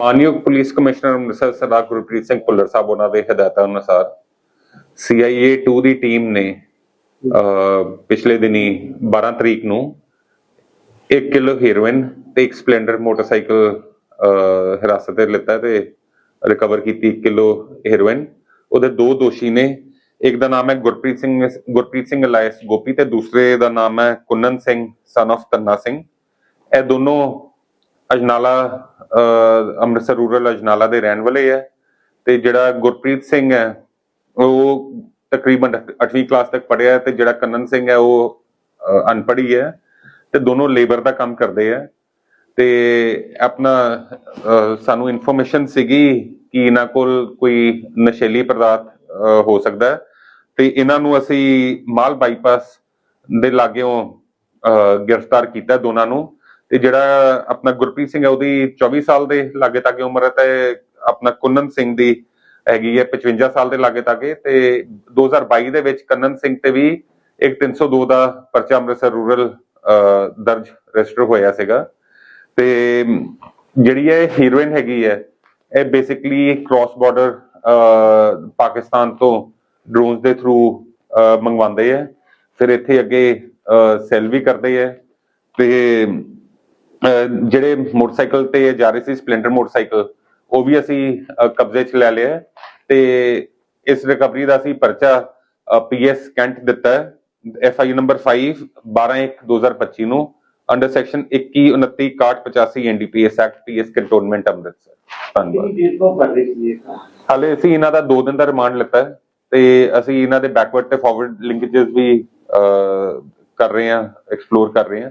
ਮਾਨਯੋਗ police commissioner Amritsar Sardar Gurpreet Singh Bhullar Sahib, ਉਹਨਾਂ ਦੇ ਹਦਾਇਤਾਂ ਅਨੁਸਾਰ CIA 2 ਦੀ ਟੀਮ ਨੇ ਪਿਛਲੇ ਦਿਨੀ 12 ਤਰੀਕ ਨੂੰ 1 ਕਿਲੋ ਹੈਰੋਇਨ ਤੇ ਇੱਕ ਸਪਲੈਂਡਰ ਮੋਟਰਸਾਈਕਲ ਹਿਰਾਸਤ ਤੇ ਲਿੱਤਾ ਤੇ ਰਿਕਵਰ ਕੀਤੀ 1 ਕਿਲੋ ਹੈਰੋਇਨ ਉਹਦੇ ਦੋ ਦੋਸ਼ੀ ਨੇ, ਇੱਕ ਦਾ ਨਾਮ ਹੈ ਗੁਰਪ੍ਰੀਤ ਸਿੰਘ ਗੁਰਪ੍ਰੀਤ ਸਿੰਘ ਅਲਾਇਸ ਗੋਪੀ ਤੇ ਦੂਸਰੇ ਦਾ ਨਾਮ ਹੈ ਕੁੰਨਨ ਸਿੰਘ ਸਨ ਆਫ਼ ਤੰਨਾ ਸਿੰਘ। ਇਹ ਦੋਨੋਂ ਅਜਨਾਲਾ ਅੰਮ੍ਰਿਤਸਰ ਰੂਰਲ ਅਜਨਾਲਾ ਦੇ ਰਹਿਣ ਵਾਲੇ ਹੈ ਤੇ ਜਿਹੜਾ ਗੁਰਪ੍ਰੀਤ ਸਿੰਘ ਹੈ ਉਹ ਤਕਰੀਬਨ 8ਵੀਂ ਕਲਾਸ ਤੱਕ ਪੜ੍ਹਿਆ ਤੇ ਜਿਹੜਾ ਕੰਨਨ ਸਿੰਘ ਹੈ ਉਹ ਅਹ, ਹੈ ਤੇ ਦੋਨੋਂ ਲੇਬਰ ਦਾ ਕੰਮ ਕਰਦੇ ਆ ਤੇ ਆਪਣਾ ਸਾਨੂੰ ਇਨਫੋਰਮੇਸ਼ਨ ਸੀਗੀ ਕਿ ਇਹਨਾਂ ਕੋਲ ਕੋਈ ਨਸ਼ੀਲੀ ਪਦਾਰਥ ਹੋ ਸਕਦਾ ਤੇ ਇਹਨਾਂ ਨੂੰ ਅਸੀਂ ਮਾਲ ਬਾਈਪਾਸ ਦੇ ਲਾਗਿਓਂ ਗ੍ਰਿਫਤਾਰ ਕੀਤਾ ਦੋਨਾਂ ਨੂੰ ਤੇ ਜਿਹੜਾ ਆਪਣਾ ਗੁਰਪ੍ਰੀਤ ਸਿੰਘ ਹੈ ਉਹਦੀ 24 ਸਾਲ ਦੇ ਲਾਗੇ ਤੱਕ ਉਮਰ ਹੈ ਤੇ ਆਪਣਾ ਕੁੰਨਨ ਸਿੰਘ ਦੀ ਹੈਗੀ ਹੈ 55 ਸਾਲ ਦੇ ਲਾਗੇ ਤੱਕ ਤੇ 2022 ਦੇ ਵਿੱਚ ਕੰਨਨ ਸਿੰਘ ਤੇ ਵੀ ਇੱਕ 302 ਦਾ ਪਰਚਾ ਅੰਮ੍ਰਿਤਸਰ ਰੂਰਲ ਦਰਜ ਰਜਿਸਟਰ ਹੋਇਆ ਸੀਗਾ। ਤੇ ਜਿਹੜੀ ਇਹ ਹੀਰੋਇਨ ਹੈਗੀ ਹੈ, ਇਹ ਬੇਸਿਕਲੀ ਕ੍ਰਾਸ ਬਾਰਡਰ ਪਾਕਿਸਤਾਨ ਤੋਂ ਡਰੋਨਸ ਦੇ ਥਰੂ ਮੰਗਵਾਉਂਦੇ ਆ ਫਿਰ ਇੱਥੇ ਅੱਗੇ ਸੈਲ ਵੀ ਕਰਦੇ ਆ ਤੇ ਜਿਹੜੇ ਮੋਟਰਸਾਈਕਲ ਤੇ ਜਾ ਰਹੇ ਸੀ ਸਪਲੈਂਡਰ ਮੋਟਰਸਾਈਕਲ ਉਹ ਵੀ ਅਸੀਂ ਕਬਜ਼ੇ 'ਚ ਲੈ ਲਿਆ ਤੇ ਇਸ ਰਿਕਵਰੀ ਦਾ ਅਸੀਂ ਪਰਚਾ ਪੀਐਸ ਕੈਂਟ ਦਿੱਤਾ ਹੈ। ਐਫ ਆਈ ਨੰਬਰ 5 12/1/2025 ਨੂੰ under section 21 29 61 85 NDPS act PS cantonment Amritsar. ਧੰਨਵਾਦ। ਹਾਲੇ ਅਸੀਂ ਇਹਨਾਂ ਦਾ 2 ਦਿਨ ਦਾ ਰਿਮਾਂਡ ਲਿੱਤਾ ਤੇ ਅਸੀਂ ਇਹਨਾਂ ਦੇ ਬੈਕਵਰਡ ਤੇ ਫਾਰਵਰਡ ਲਿੰਕੇजेस ਵੀ ਅਹ, ਕਰ ਰਹੇ ਹਾਂ ਐਕਸਪਲੋਰ ਕਰ ਰਹੇ ਹਾਂ।